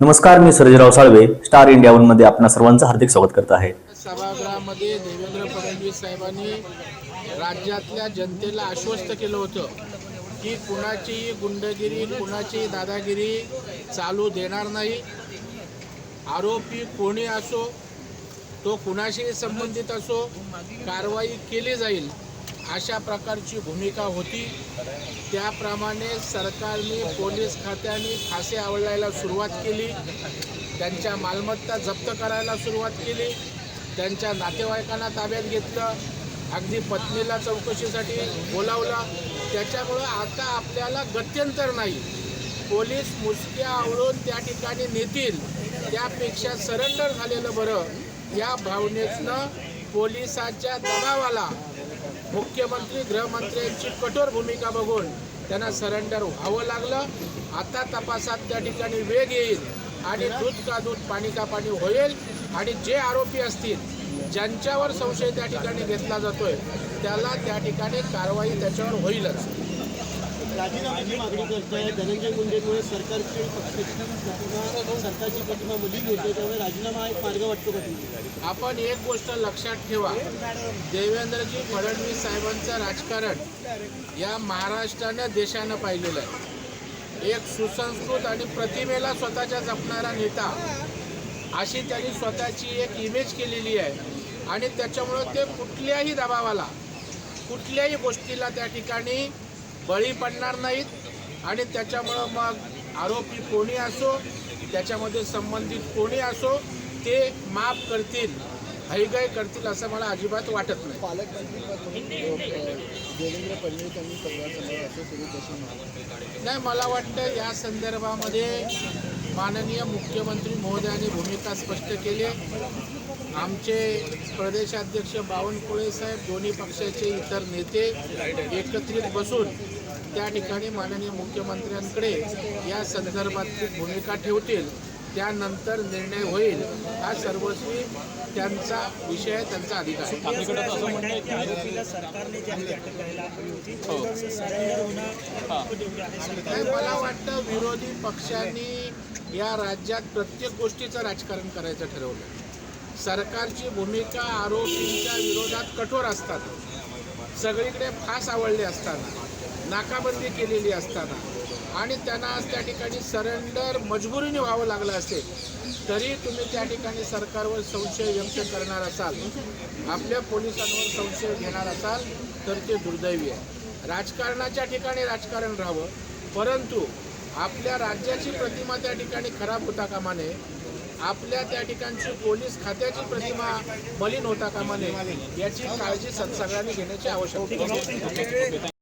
नमस्कार मी Sarjerao Salve star India वनमध्ये आपणा सर्वांचं हार्दिक स्वागत करत आहे. सभागृहामध्ये देवेंद्र फडणवीस साहेबांनी राज्यातल्या जनतेला आश्वस्त केलं होतं की कुणाचीही गुंडगिरी कुणाचीही दादागिरी चालू देणार नाही. आरोपी कोणी असो तो कुणाशी संबंधित असो कारवाई केली जाईल. अशा प्रकारची भूमिका होती. त्याप्रमाणे सरकारने पोलीस खात्याने फासे आवडायला सुरुवात केली. त्यांच्या मालमत्ता जप्त करायला सुरुवात केली. त्यांच्या नातेवाईकांना ताब्यात घेतलं. अगदी पत्नीला चौकशीसाठी बोलावलं. त्याच्यामुळं आता आपल्याला गत्यंतर नाही. पोलीस मुसक्या आवळून त्या ठिकाणी नेतील. त्यापेक्षा सरेंडर झालेलं बरं. या भावनेतनं पोलिसाच्या दबावाला मुख्यमंत्री गृहमंत्र्यांची कठोर भूमिका बघून त्यांना सरेंडर व्हावं लागलं. आता तपासात त्या ठिकाणी वेग येईल आणि दूध का दूध पाणी का पाणी होईल. आणि जे आरोपी असतील ज्यांच्यावर संशय त्या ठिकाणी घेतला जातोय त्याला त्या ठिकाणी कारवाई त्याच्यावर होईलच. राजीनाम्याची मागणी करताय. धनंजय मुंडेमुळे सरकारची पक्षाची सरकारची प्रतिमा मलिन होते. त्यामुळे राजीनामा हा एक मार्ग वाटतो का आपण एक गोष्ट लक्षात ठेवा. देवेंद्रजी फडणवीस साहेबांचं राजकारण या महाराष्ट्रानं देशानं पाहिलेलं आहे. एक सुसंस्कृत आणि प्रतिमेला स्वतःच्या जपणारा नेता अशी त्यांनी स्वतःची एक इमेज केलेली आहे. आणि त्याच्यामुळं ते कुठल्याही दबावाला कुठल्याही गोष्टीला त्या ठिकाणी बळी पडणार नाहीत. आणि त्याच्यामुळं मग आरोपी कोणी असो त्याच्यामध्ये संबंधित कोणी असो ते माफ करतील हैगाई करतील असं मला अजिबात वाटत नाही. पालकमंत्री नाही मला वाटतं या संदर्भामध्ये माननीय मुख्यमंत्री महोदयांनी भूमिका स्पष्ट केली. आमचे प्रदेशाध्यक्ष बावनकुळे साहेब दोन्ही पक्षाचे इतर नेते एकत्रित बसून त्या ठिकाणी माननीय मुख्यमंत्र्यांकडे या संदर्भातली भूमिका ठेवतील. त्यानंतर निर्णय होईल. हा सर्वस्वी त्यांचा विषय त्यांचा अधिकार नाही मला वाटतं विरोधी पक्षांनी या राज्यात प्रत्येक गोष्टीचं राजकारण करायचं ठरवलं. सरकारची भूमिका आरोपींच्या विरोधात कठोर असतात सगळीकडे फास आवडले असताना नाकाबंदी केलेली असताना आणि त्यांना आज त्या ठिकाणी सरेंडर मजबुरीने व्हावं लागलं असेल तरी तुम्ही त्या ठिकाणी सरकारवर संशय व्यक्त करणार असाल आपल्या पोलिसांवर संशय घेणार असाल तर ते दुर्दैवी आहे. राजकारणाच्या ठिकाणी राजकारण राहावं परंतु आपल्या राज्याची प्रतिमा त्या ठिकाणी खराब होता कामा नये आपल्या त्या ठिकाणची पोलीस खात्याची प्रतिमा मलिन होता कामा नये याची काळजी सगळ्यांनी घेण्याची आवश्यकता